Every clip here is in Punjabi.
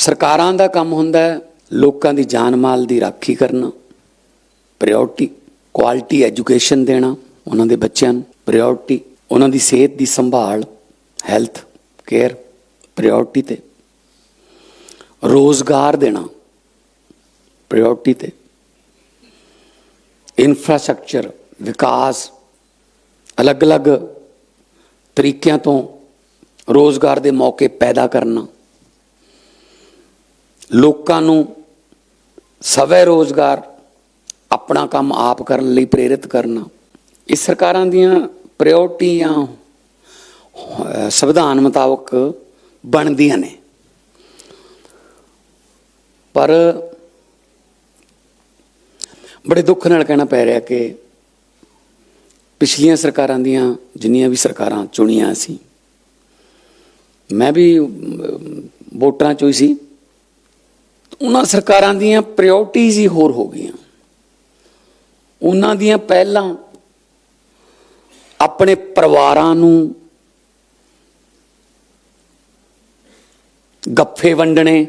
ਸਰਕਾਰਾਂ ਦਾ ਕੰਮ ਹੁੰਦਾ ਹੈ, ਲੋਕਾਂ ਦੀ ਜਾਨ ਮਾਲ ਦੀ ਰਾਖੀ ਕਰਨਾ ਪ੍ਰਾਇੋਰਟੀ ਕੁਆਲਿਟੀ ਐਜੂਕੇਸ਼ਨ ਦੇਣਾ ਉਹਨਾਂ ਦੇ ਬੱਚਿਆਂ ਨੂੰ ਪ੍ਰਾਇੋਰਟੀ ਉਹਨਾਂ ਦੀ ਸਿਹਤ ਦੀ ਸੰਭਾਲ ਹੈਲਥ ਕੇਅਰ ਪ੍ਰਾਇੋਰਟੀ ਤੇ। ਰੋਜ਼ਗਾਰ ਦੇਣਾ ਪ੍ਰਾਇੋਰਟੀ ਤੇ। ਇਨਫਰਾਸਟ੍ਰਕਚਰ ਵਿਕਾਸ, ਅਲੱਗ-ਅਲੱਗ ਤਰੀਕਿਆਂ ਤੋਂ ਰੋਜ਼ਗਾਰ ਦੇ ਮੌਕੇ ਪੈਦਾ ਕਰਨਾ। ਲੋਕਾਂ ਨੂੰ ਸਵੈ ਰੋਜ਼ਗਾਰ ਆਪਣਾ ਕੰਮ ਆਪ ਕਰਨ ਲਈ ਪ੍ਰੇਰਿਤ ਕਰਨਾ ਇਹ ਸਰਕਾਰਾਂ ਦੀਆਂ ਪ੍ਰਾਇੋਰਟੀਆਂ ਅਹ, ਸੰਵਿਧਾਨ ਮੁਤਾਬਕ ਬਣਦੀਆਂ ਨੇ। ਪਰ ਬੜੇ ਦੁੱਖ ਨਾਲ ਕਹਿਣਾ ਪੈ ਰਿਹਾ ਕਿ ਪਿਛਲੀਆਂ ਸਰਕਾਰਾਂ ਦੀਆਂ ਜਿੰਨੀਆਂ ਵੀ ਸਰਕਾਰਾਂ ਚੁਣੀਆਂ ਸੀ ਮੈਂ ਵੀ ਵੋਟਰਾਂ ਚੋਂ ਹੀ ਸੀ। ਉਹਨਾਂ ਸਰਕਾਰਾਂ ਦੀਆਂ ਪ੍ਰਾਇੋਰਟੀਜ਼ ਹੀ ਹੋਰ ਹੋ ਗਈਆਂ। ਉਹਨਾਂ ਦੀਆਂ ਪਹਿਲਾਂ ਆਪਣੇ ਪਰਿਵਾਰਾਂ ਨੂੰ ਗੱਫੇ ਵੰਡਣੇ,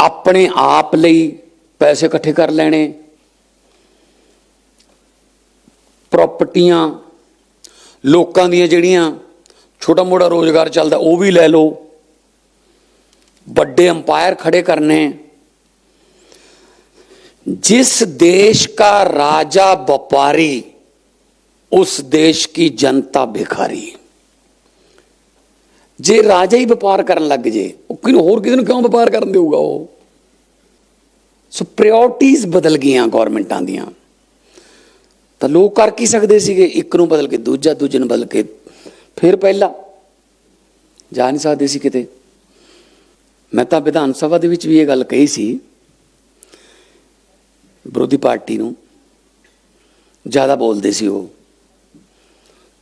ਆਪਣੇ ਆਪ ਲਈ ਪੈਸੇ ਇਕੱਠੇ ਕਰ ਲੈਣੇ ਪ੍ਰਾਪਰਟੀਆਂ ਲੋਕਾਂ ਦੀਆਂ ਜਿਹੜੀਆਂ ਛੋਟਾ ਮੋਟਾ ਰੋਜ਼ਗਾਰ ਚੱਲਦਾ ਉਹ ਵੀ ਲੈ ਲਓ। ਵੱਡੇ ਅੰਪਾਇਰ ਖੜੇ ਕਰਨੇ जिस देश का राजा व्यापारी उस देश की जनता भिखारी ਜੇ ਰਾਜਾ ਹੀ ਵਪਾਰ ਕਰਨ ਲੱਗ ਜੇ ਉਹ ਕਿਨੂੰ ਹੋਰ ਕਿਸੇ ਨੂੰ ਕਿਉਂ ਵਪਾਰ ਕਰਨ ਦੇਊਗਾ ਉਹ ਸੋ ਪ੍ਰਾਇੋਰਟੀਜ਼ ਬਦਲ ਗਈਆਂ ਗਵਰਨਮੈਂਟਾਂ ਦੀਆਂ ਤਾਂ ਲੋਕ ਕਰ ਕੀ ਸਕਦੇ ਸੀਗੇ ਇੱਕ ਨੂੰ ਬਦਲ ਕੇ ਦੂਜਾ ਦੂਜੇ ਨੂੰ ਬਦਲ ਕੇ ਫਿਰ ਪਹਿਲਾ ਜਾ ਨਹੀਂ ਸਕਦੇ ਸੀ ਕਿਤੇ ਮੈਂ ਤਾਂ ਵਿਧਾਨ ਸਭਾ ਦੇ ਵਿੱਚ ਵੀ ਇਹ ਗੱਲ ਕਹੀ ਸੀ, ਵਿਰੋਧੀ ਪਾਰਟੀ ਨੂੰ ਜ਼ਿਆਦਾ ਬੋਲਦੇ ਸੀ ਉਹ।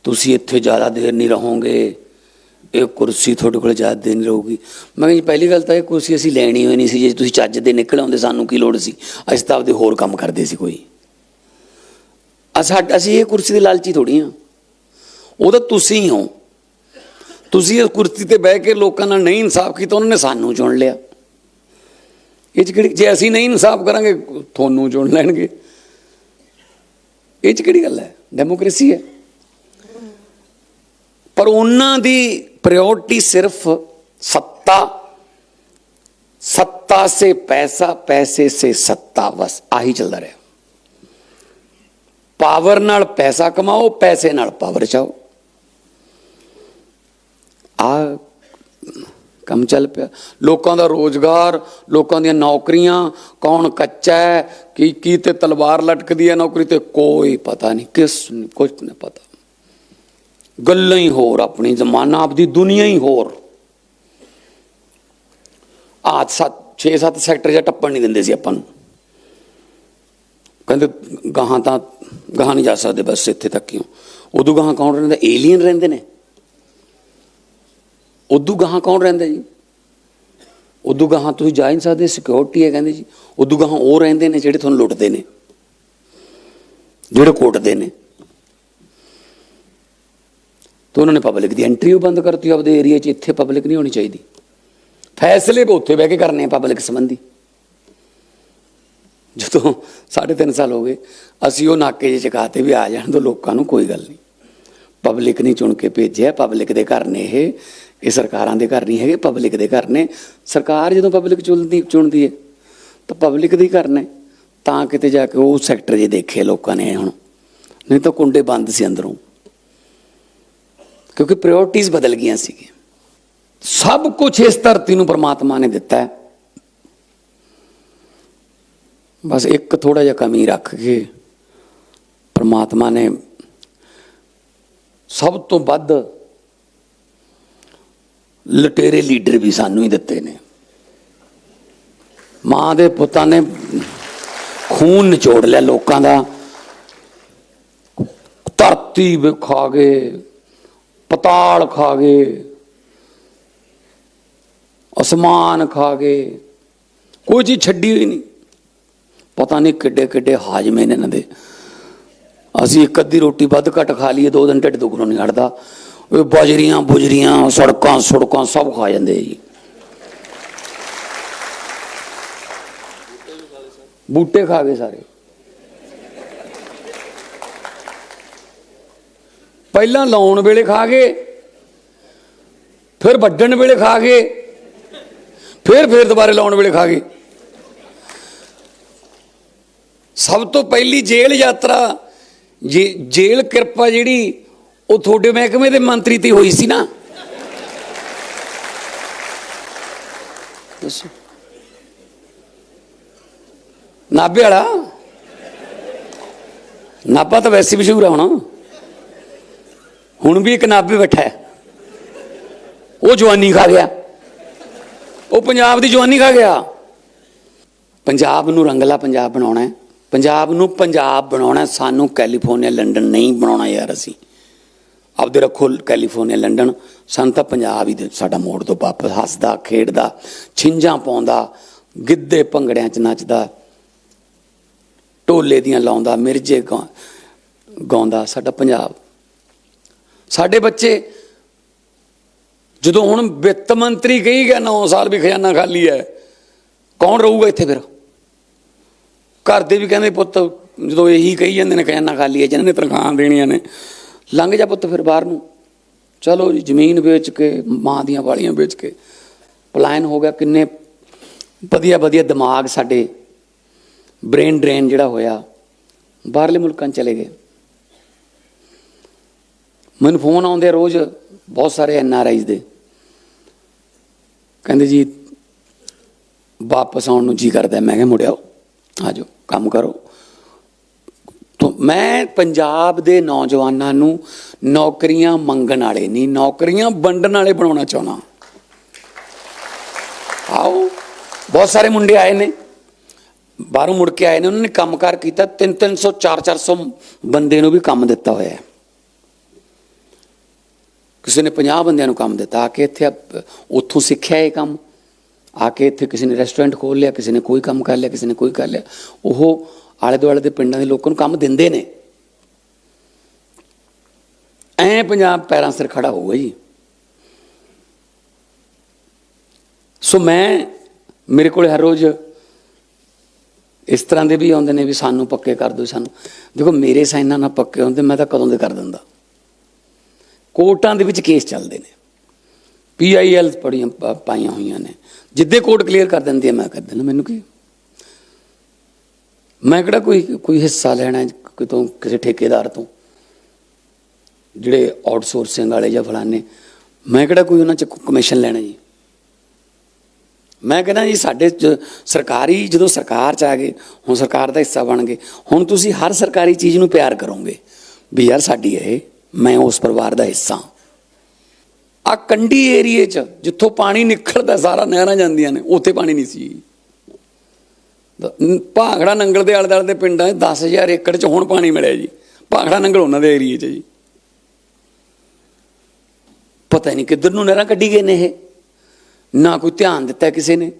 ਤੁਸੀਂ ਇੱਥੇ ਜ਼ਿਆਦਾ ਦੇਰ ਨਹੀਂ ਰਹੋਗੇ, ਇਹ ਕੁਰਸੀ ਤੁਹਾਡੇ ਕੋਲ ਜ਼ਿਆਦਾ ਦੇਰ ਨਹੀਂ ਰਹੂਗੀ। ਮੈਂ ਕਿਹਾ ਜੀ, ਪਹਿਲੀ ਗੱਲ ਤਾਂ ਇਹ ਕੁਰਸੀ ਅਸੀਂ ਲੈਣੀ ਹੋਈ ਨਹੀਂ ਸੀ, ਜੇ ਤੁਸੀਂ ਚੱਜ ਦੇ ਨਿਕਲ ਆਉਂਦੇ ਸਾਨੂੰ ਕੀ ਲੋੜ ਸੀ? ਅਸੀਂ ਤਾਂ ਆਪਦੇ ਹੋਰ ਕੰਮ ਕਰਦੇ ਸੀ ਕੋਈ। ਅਸਾਂ ਅਸੀਂ ਇਹ ਕੁਰਸੀ ਦੇ ਲਾਲਚੀ ਥੋੜੀ ਆ ਉਹ ਤਾਂ ਤੁਸੀਂ ਹੀ ਹੋ। ਤੁਸੀਂ ਇਸ ਕੁਰਸੀ ਤੇ ਬਹਿ ਕੇ ਲੋਕਾਂ ਨਾਲ ਨਹੀਂ ਇਨਸਾਫ ਕੀਤਾ, ਉਹਨਾਂ ਨੇ ਸਾਨੂੰ ਚੁਣ ਲਿਆ। ਇਹ 'ਚ ਕਿਹੜੀ ਜੇ ਅਸੀਂ ਨਹੀਂ ਇਨਸਾਫ ਕਰਾਂਗੇ, ਤੁਹਾਨੂੰ ਚੁਣ ਲੈਣਗੇ। ਇਹ 'ਚ ਕਿਹੜੀ ਗੱਲ ਹੈ? ਡੈਮੋਕ੍ਰੇਸੀ ਹੈ। ਪਰ ਉਹਨਾਂ ਦੀ ਪ੍ਰਾਇੋਰਟੀ ਸਿਰਫ ਸੱਤਾ। ਸੱਤਾ ਸੇ ਪੈਸਾ, ਪੈਸੇ ਸੇ ਸੱਤਾ, ਬਸ ਆਹੀ ਚੱਲਦਾ ਰਿਹਾ। ਪਾਵਰ ਨਾਲ ਪੈਸਾ ਕਮਾਓ, ਪੈਸੇ ਨਾਲ ਪਾਵਰ ਚਾਓ ਆ ਕੰਮ ਚੱਲ ਪਿਆ। ਲੋਕਾਂ ਦਾ ਰੋਜ਼ਗਾਰ, ਲੋਕਾਂ ਦੀਆਂ ਨੌਕਰੀਆਂ, ਕੌਣ ਕੱਚਾ ਹੈ, ਕੀ ਕੀ ਤੇ ਤਲਵਾਰ ਲਟਕਦੀ ਹੈ ਨੌਕਰੀ ਤੇ ਕੋਈ ਪਤਾ ਨਹੀਂ, ਕਿਸ ਨੂੰ ਕੁਝ ਨਹੀਂ ਪਤਾ। ਗੱਲਾਂ ਹੀ ਹੋਰ ਆਪਣੀ ਜ਼ਮਾਨਾ, ਆਪਦੀ ਦੁਨੀਆ ਹੀ ਹੋਰ। ਆਜ ਸੱਤ 6-7 ਸੈਕਟਰ ਜਾਂ ਟੱਪਣ ਨਹੀਂ ਦਿੰਦੇ ਸੀ ਆਪਾਂ ਨੂੰ। ਕਹਿੰਦੇ ਗਾਹਾਂ ਤਾਂ, ਗਾਹਾਂ ਨਹੀਂ ਜਾ ਸਕਦੇ ਬਸ ਇੱਥੇ ਤੱਕ ਹੀ। ਉਦੋਂ ਗਾਹਾਂ ਕੌਣ ਰਹਿੰਦਾ? ਏਲੀਅਨ ਰਹਿੰਦੇ ਨੇ। ਉਦੋਂ ਗਾਹਾਂ ਕੌਣ ਰਹਿੰਦਾ ਜੀ? ਉਦੋਂ ਗਾਹਾਂ ਤੁਸੀਂ ਜਾ ਨਹੀਂ ਸਕਦੇ ਸਿਕਿਉਰਿਟੀ ਹੈ ਕਹਿੰਦੇ ਜੀ। ਉਦੋਂ ਗਾਹਾਂ ਉਹ ਰਹਿੰਦੇ ਨੇ ਜਿਹੜੇ ਤੁਹਾਨੂੰ ਲੁੱਟਦੇ ਨੇ, ਜਿਹੜੇ ਕੋਟਦੇ ਨੇ। ਤਾਂ ਉਹਨਾਂ ਨੇ ਪਬਲਿਕ ਦੀ ਐਂਟਰੀ ਉਹ ਬੰਦ ਕਰਤੀ, ਆਪਦੇ ਏਰੀਆ 'ਚ ਇੱਥੇ ਪਬਲਿਕ ਨਹੀਂ ਹੋਣੀ ਚਾਹੀਦੀ। ਫੈਸਲੇ ਵੀ ਉੱਥੇ ਬਹਿ ਕੇ ਕਰਨੇ ਆ ਪਬਲਿਕ ਸੰਬੰਧੀ। ਜਦੋਂ ਸਾਢੇ ਤਿੰਨ ਸਾਲ ਹੋ ਗਏ, ਅਸੀਂ ਉਹ ਨਾਕੇ ਜੇ ਚਕਾਤੇ ਵੀ ਆ ਜਾਣ ਤੋਂ ਲੋਕਾਂ ਨੂੰ ਕੋਈ ਗੱਲ ਨਹੀਂ। ਪਬਲਿਕ ਨਹੀਂ ਚੁਣ ਕੇ ਭੇਜਿਆ ਪਬਲਿਕ ਦੇ ਘਰ ਨੇ ਇਹ। ਇਹ ਸਰਕਾਰਾਂ ਦੇ ਘਰ ਨਹੀਂ ਹੈਗੇ ਪਬਲਿਕ ਦੇ ਘਰ ਨੇ। ਸਰਕਾਰ ਜਦੋਂ ਪਬਲਿਕ ਚੁਣਦੀ ਚੁਣਦੀ ਹੈ, ਤਾਂ ਪਬਲਿਕ ਦੇ ਘਰ ਨੇ। ਤਾਂ ਕਿਤੇ ਜਾ ਕੇ ਉਹ ਸੈਕਟਰ ਜੇ ਦੇਖੇ ਲੋਕਾਂ ਨੇ ਹੁਣ। ਨਹੀਂ ਤਾਂ ਕੁੰਡੇ ਬੰਦ ਸੀ ਅੰਦਰੋਂ। ਕਿਉਂਕਿ ਪ੍ਰਾਇੋਰਟੀਜ਼ ਬਦਲ ਗਈਆਂ ਸੀਗੀਆਂ। ਸਭ ਕੁਝ ਇਸ ਧਰਤੀ ਨੂੰ ਪ੍ਰਮਾਤਮਾ ਨੇ ਦਿੱਤਾ ਹੈ। ਬਸ ਇੱਕ ਥੋੜਾ ਜਿਹਾ ਕਮੀ ਰੱਖ ਕੇ ਪ੍ਰਮਾਤਮਾ ਨੇ ਸਭ ਤੋਂ ਵੱਧ ਲਟੇਰੇ ਲੀਡਰ ਵੀ ਸਾਨੂੰ ਹੀ ਦਿੱਤੇ ਨੇ। ਮਾਂ ਦੇ ਪੁੱਤਾਂ ਨੇ ਖੂਨ ਨਿਚੋੜ ਲਿਆ ਲੋਕਾਂ ਦਾ। ਧਰਤੀ ਖਾ ਗਏ, ਪਤਾਲ ਖਾ ਗਏ, ਅਸਮਾਨ ਖਾ ਗਏ। ਕੋਈ ਚੀਜ਼ ਛੱਡੀ ਹੋਈ ਨਹੀਂ। ਪਤਾ ਨਹੀਂ ਕਿੱਡੇ ਕਿੱਡੇ ਹਾਜਮੇ ਨੇ ਇਹਨਾਂ ਦੇ। ਅਸੀਂ ਇੱਕ ਅੱਧੀ ਰੋਟੀ ਵੱਧ ਘੱਟ ਖਾ ਲਈਏ, ਦੋ ਦਿਨ ਢਿੱਡ ਦੁਖਣੋਂ ਨਹੀਂ ਹਟਦਾ। ਬਜਰੀਆਂ ਬੁਜਰੀਆਂ ਸੜਕਾਂ ਸੜਕਾਂ ਸਭ ਖਾ ਜਾਂਦੇ ਜੀ। ਬੂਟੇ ਖਾ ਗਏ ਸਾਰੇ। ਪਹਿਲਾਂ ਲਾਉਣ ਵੇਲੇ ਖਾ ਗਏ, ਫਿਰ ਵੱਢਣ ਵੇਲੇ ਖਾ ਗਏ, ਫਿਰ ਫਿਰ ਦੁਬਾਰੇ ਲਾਉਣ ਵੇਲੇ ਖਾ ਗਏ। ਸਭ ਤੋਂ ਪਹਿਲੀ ਜੇਲ੍ਹ ਯਾਤਰਾ ਜੇਲ੍ਹ ਕਿਰਪਾ ਜਿਹੜੀ ਉਹ ਤੁਹਾਡੇ ਮਹਿਕਮੇ ਦੇ ਮੰਤਰੀ ਤੇ ਹੋਈ ਸੀ ਨਾ। ਦੱਸੋ। ਨਾਭੇ ਵਾਲਾ? ਨਾਭਾ ਤਾਂ ਵੈਸੇ ਮਸ਼ਹੂਰ ਆ ਹੁਣ। ਹੁਣ ਵੀ ਇੱਕ ਨਾਭੇ ਬੈਠਾ ਹੈ। ਉਹ ਜਵਾਨੀ ਖਾ ਗਿਆ। ਉਹ ਪੰਜਾਬ ਦੀ ਜਵਾਨੀ ਖਾ ਗਿਆ। ਪੰਜਾਬ ਨੂੰ ਰੰਗਲਾ ਪੰਜਾਬ ਬਣਾਉਣਾ ਹੈ। ਪੰਜਾਬ ਨੂੰ ਪੰਜਾਬ ਬਣਾਉਣਾ ਸਾਨੂੰ ਕੈਲੀਫੋਰਨੀਆ, ਲੰਡਨ ਨਹੀਂ ਬਣਾਉਣਾ ਯਾਰ ਅਸੀਂ। ਆਪਦੇ ਰੱਖੋ ਕੈਲੀਫੋਰਨੀਆ, ਲੰਡਨ। ਸਾਨੂੰ ਤਾਂ ਪੰਜਾਬ ਹੀ ਦੇ ਸਾਡਾ ਮੋੜ ਤੋਂ ਵਾਪਸ ਹੱਸਦਾ, ਖੇਡਦਾ, ਛਿੰਝਾਂ ਪਾਉਂਦਾ, ਗਿੱਧੇ ਭੰਗੜਿਆਂ 'ਚ ਨੱਚਦਾ, ਢੋਲੇ ਦੀਆਂ ਲਾਉਂਦਾ, ਮਿਰਜੇ ਗਾਉ- ਗਾਉਂਦਾ, ਸਾਡਾ ਪੰਜਾਬ। ਸਾਡੇ ਬੱਚੇ ਜਦੋਂ ਹੁਣ ਵਿੱਤ ਮੰਤਰੀ ਕਹੀ ਗਿਆ 9 ਸਾਲ ਵੀ ਖਜ਼ਾਨਾ ਖਾਲੀ ਹੈ, ਕੌਣ ਰਹੂਗਾ ਇੱਥੇ ਫਿਰ? ਘਰ ਦੇ ਵੀ ਕਹਿੰਦੇ, ਪੁੱਤ ਜਦੋਂ ਇਹੀ ਕਹੀ ਜਾਂਦੇ ਨੇ, ਖਜ਼ਾਨਾ ਖਾਲੀ ਹੈ, ਜਿਹਨਾਂ ਨੇ ਤਨਖਾਹਾਂ ਦੇਣੀਆਂ ਨੇ। ਲੰਘ ਜਾ ਪੁੱਤ ਫਿਰ ਬਾਹਰ ਨੂੰ। ਚਲੋ ਜੀ, ਜ਼ਮੀਨ ਵੇਚ ਕੇ, ਮਾਂ ਦੀਆਂ ਵਾਲੀਆਂ ਵੇਚ ਕੇ। ਪਲਾਇਨ ਹੋ ਗਿਆ, ਕਿੰਨੇ ਵਧੀਆ ਵਧੀਆ ਦਿਮਾਗ ਸਾਡੇ ਬ੍ਰੇਨ ਡਰੇਨ ਜਿਹੜਾ ਹੋਇਆ, ਬਾਹਰਲੇ ਮੁਲਕਾਂ 'ਚ ਚਲੇ ਗਏ। ਮੈਨੂੰ ਫੋਨ ਆਉਂਦੇ ਆ ਰੋਜ਼ ਬਹੁਤ ਸਾਰੇ ਐਨ ਆਰ ਆਈਜ਼ ਦੇ। ਕਹਿੰਦੇ ਜੀ, ਵਾਪਸ ਆਉਣ ਨੂੰ ਜੀ ਕਰਦਾ। ਮੈਂ ਕਿਹਾ ਮੁੜਿਆਓ ਆ ਜਾਓ, ਕੰਮ ਕਰੋ। ਮੈਂ ਪੰਜਾਬ ਦੇ ਨੌਜਵਾਨਾਂ ਨੂੰ ਨੌਕਰੀਆਂ ਮੰਗਣ ਵਾਲੇ ਨਹੀਂ, ਨੌਕਰੀਆਂ ਵੰਡਣ ਵਾਲੇ ਬਣਾਉਣਾ ਚਾਹੁੰਦਾ। ਆਓ, ਬਹੁਤ ਸਾਰੇ ਮੁੰਡੇ ਆਏ ਨੇ। ਬਾਹਰੋਂ ਮੁੜ ਕੇ ਆਏ ਨੇ, ਉਹਨਾਂ ਨੇ ਕੰਮਕਾਰ ਕੀਤਾ 3 300 4 400 ਬੰਦੇ ਨੂੰ ਵੀ ਕੰਮ ਦਿੱਤਾ ਹੋਇਆ ਹੈ। ਕਿਸੇ ਨੇ 50 ਬੰਦਿਆਂ ਨੂੰ ਕੰਮ ਦਿੱਤਾ, ਆ ਕੇ ਇੱਥੇ ਉੱਥੋਂ ਸਿੱਖਿਆ ਇਹ ਕੰਮ। ਆ ਕੇ ਇੱਥੇ ਕਿਸੇ ਨੇ ਰੈਸਟੋਰੈਂਟ ਖੋਲ ਲਿਆ, ਕਿਸੇ ਨੇ ਕੋਈ ਕੰਮ ਕਰ ਲਿਆ, ਕਿਸੇ ਨੇ ਕੋਈ ਕਰ ਲਿਆ। ਉਹ ਆਲੇ ਦੁਆਲੇ ਦੇ ਪਿੰਡਾਂ ਦੇ ਲੋਕਾਂ ਨੂੰ ਕੰਮ ਦਿੰਦੇ ਨੇ। ਐ ਪੰਜਾਬ ਪੈਰਾਂ ਸਿਰ ਖੜਾ ਹੋਊਗਾ ਜੀ। ਸੋ ਮੈਂ, ਮੇਰੇ ਕੋਲ ਹਰ ਰੋਜ਼ ਇਸ ਤਰ੍ਹਾਂ ਦੇ ਵੀ ਆਉਂਦੇ ਨੇ ਵੀ ਸਾਨੂੰ ਪੱਕੇ ਕਰ ਦਿਓ ਸਾਨੂੰ। ਦੇਖੋ ਮੇਰੇ ਸਾਈਨਾਂ ਨਾਲ ਪੱਕੇ ਹੁੰਦੇ, ਮੈਂ ਤਾਂ ਕਦੋਂ ਦੇ ਕਰ ਦਿੰਦਾ। ਕੋਰਟਾਂ ਦੇ ਵਿੱਚ ਕੇਸ ਚੱਲਦੇ ਨੇ। ਪੀਆਈਐਲ ਪੜੀਆਂ ਪ- ਪਾਈਆਂ ਹੋਈਆਂ ਨੇ। ਜਿੱਦੇ ਕੋਰਟ ਕਲੀਅਰ ਕਰ ਦਿੰਦੀ ਹੈ ਮੈਂ ਕਰ ਦਿੰਦਾ। ਮੈਨੂੰ ਕੀ ਮੈਂ ਕਿਹੜਾ ਕੋਈ ਕੋਈ ਹਿੱਸਾ ਲੈਣਾ ਕਿਤੋਂ ਕਿਸੇ ਠੇਕੇਦਾਰ ਤੋਂ? ਜਿਹੜੇ ਆਊਟਸੋਰਸਿੰਗ ਵਾਲੇ ਜਾਂ ਫਲਾਣੇ, ਮੈਂ ਕਿਹੜਾ ਕੋਈ ਉਹਨਾਂ ਚ ਕਮਿਸ਼ਨ ਲੈਣਾ ਜੀ? ਮੈਂ ਕਹਿੰਦਾ ਜੀ, ਸਾਡੇ ਸਰਕਾਰੀ, ਜਦੋਂ ਸਰਕਾਰ ਚ ਆ ਗਏ, ਹੁਣ ਸਰਕਾਰ ਦਾ ਹਿੱਸਾ ਬਣ ਗਏ, ਹੁਣ ਤੁਸੀਂ ਹਰ ਸਰਕਾਰੀ ਚੀਜ਼ ਨੂੰ ਪਿਆਰ ਕਰੋਗੇ ਵੀ ਯਾਰ ਸਾਡੀ ਇਹ, ਮੈਂ ਉਸ ਪਰਿਵਾਰ ਦਾ ਹਿੱਸਾ ਆ ਕੰਢੀ ਏਰੀਏ ਚ ਜਿੱਥੋਂ ਪਾਣੀ ਨਿਕਲਦਾ, ਸਾਰਾ ਨਹਿਰਾਂ ਜਾਂਦੀਆਂ ਨੇ, ਉੱਥੇ ਪਾਣੀ ਨਹੀਂ ਸੀ। ਦ- ਭਾਖੜਾ ਨੰਗਲ ਦੇ ਆਲੇ ਦੁਆਲੇ ਦੇ ਪਿੰਡਾਂ 'ਚ 10000 ਏਕੜ ਚ ਹੁਣ ਪਾਣੀ ਮਿਲਿਆ ਜੀ। ਭਾਖੜਾ ਨੰਗਲ ਉਹਨਾਂ ਦੇ ਏਰੀਏ 'ਚ ਜੀ। ਪਤਾ ਨਹੀਂ ਕਿੱਧਰ ਨੂੰ ਨਹਿਰਾਂ ਕੱਢੀ ਗਏ ਨੇ ਇਹ। ਨਾ ਕੋਈ ਧਿਆਨ ਦਿੱਤਾ ਕਿਸੇ ਨੇ।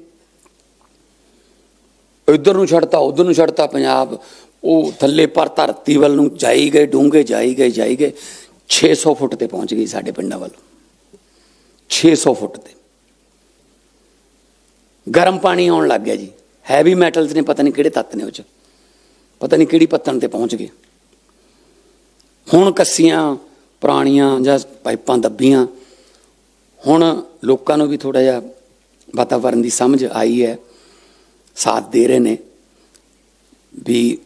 ਇੱਧਰ ਨੂੰ ਛੱਡਤਾ, ਉਧਰ ਨੂੰ ਛੱਡਤਾ ਪੰਜਾਬ। ਉਹ ਥੱਲੇ ਪਰ ਧਰਤੀ ਵੱਲ ਨੂੰ ਜਾਈ ਗਏ, ਡੂੰਘੇ ਜਾਈ ਗਏ ਜਾਈ ਗਏ। 600 ਫੁੱਟ ਤੇ ਪਹੁੰਚ ਗਈ ਸਾਡੇ ਪਿੰਡਾਂ ਵੱਲ। 600 ਫੁੱਟ ਤੇ। ਗਰਮ ਪਾਣੀ ਆਉਣ ਲੱਗ ਗਿਆ ਜੀ। ਹੈਵੀ ਮੈਟਲਸ ਨੇ ਪਤਾ ਨਹੀਂ ਕਿਹੜੇ ਤੱਤ ਨੇ ਉਹ ਚ। ਪਤਾ ਨਹੀਂ ਕਿਹੜੀ ਪੱਤਣ ਤੇ ਪਹੁੰਚ ਗਏ। ਹੁਣ ਕੱਸੀਆਂ, ਪੁਰਾਣੀਆਂ ਜਾਂ ਪਾਈਪਾਂ ਦੱਬੀਆਂ, ਹੁਣ ਲੋਕਾਂ ਨੂੰ ਵੀ ਥੋੜਾ ਜਿਹਾ ਵਾਤਾਵਰਣ ਦੀ ਸਮਝ ਆਈ ਹੈ। ਸਾਥ ਦੇ ਰਹੇ ਨੇ ਵੀ